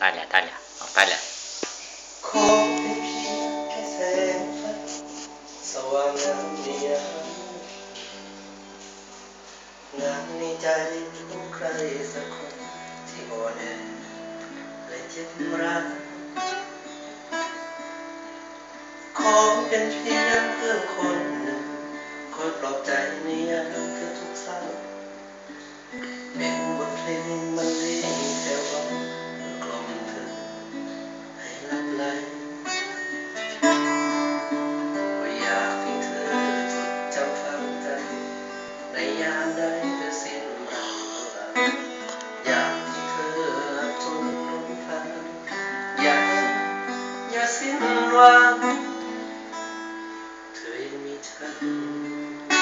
ตายแล้วตายแล้วเอาตายแล้วขอเป็นเพียงแค่แสงไฟสว่างงามในยามงานในใจของใครสักคนที่อ่อนแอและเจ็บร้าวขอเป็นเพียงเพื่อนคนหนึ่งคอยปลอบใจในยามเธอทุกข์เศร้า อย่าสิ้นหวังเธอยังมีฉัน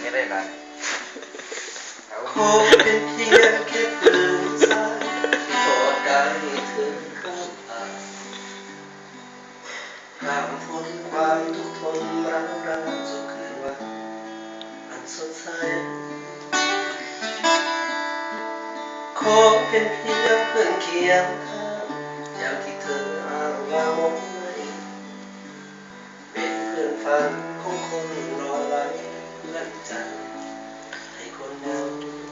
ไม่ได้บ้านเอาขอเป็นเพียงแค่ปืนสายที่กอด ห้ามพ้นความทุกข์ทนร้าวรานสุขคืนวันอันสดใส ขอเป็นเพียงเพื่อนเคียงข้างอย่างที่เธออ้างว่ามองไม่เป็นเพื่อนฝันของคนรอไว้เพื่อนใจให้คนหนึ่งก็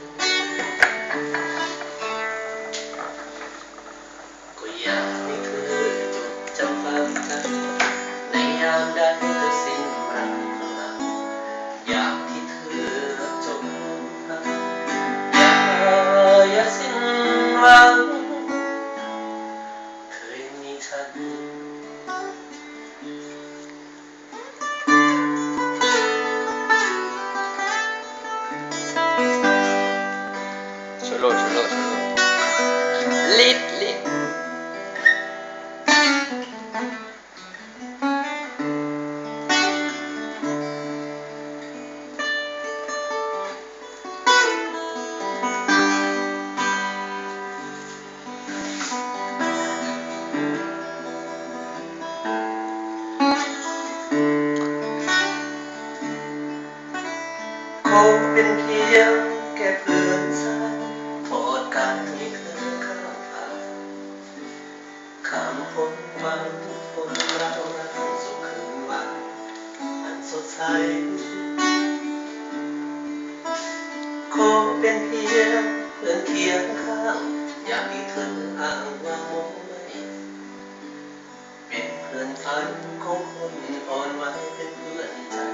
เป็นเพียงแค่เพื่อนสายโปรดการให้เธอข้ามผ่านข้ามพ้นวามทุกข์ทนร้าวรานสุขคืนวันอันสดใสขอเป็นเพียงเพื่อนเคียงข้างอยางที่เธออ้างว่ามองไม่เป็นเพื่อนฝันของคนอ่อนไหวเป็นเพื่อนใจ